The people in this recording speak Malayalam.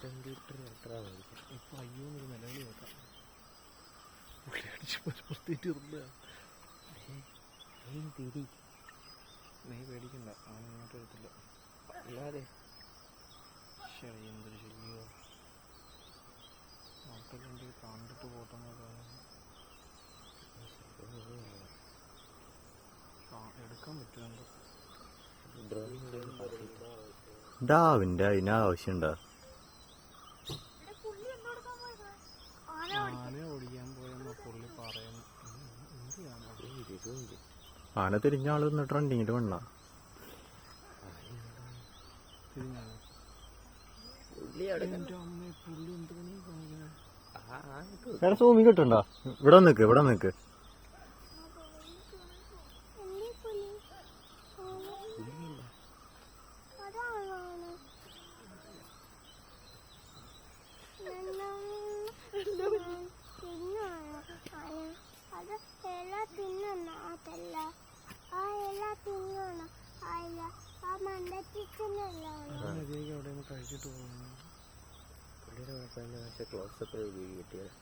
സെന്റിമീറ്റർ എത്ര മേടിക്കാം ഇപ്പൊ അയ്യോ എന്നൊരു നിലവിൽ നോക്കാം പുള്ളി അടിച്ച് പരപ്പത്തിരുന്ന നീ പേടിക്കണ്ട അവൻ ഇങ്ങോട്ട് വരത്തില്ല അല്ലാതെ ശരി എന്തൊരു ശല്യോ ആൾക്കാരുണ്ടെങ്കിൽ കണ്ടിട്ട് പോട്ടെന്ന് എടുക്കാൻ പറ്റുമോ ഡ്രോയിങ് ഡാവിന്റെ ആന? തിരിഞ്ഞ ആൾ നിന്നിട്ട് റണ്ടിങ്ങിട്ട് വേണ്ട സൂമി കിട്ടണ്ട ഇവിടെ നിക്ക് ഇവിടെ നിക്ക്. കഴിച്ചിട്ട് പോകുന്നു പുള്ളിയുടെ കുഴപ്പമില്ല പക്ഷെ ക്ലോസപ്പ് വീഡിയോ കിട്ടിയത്.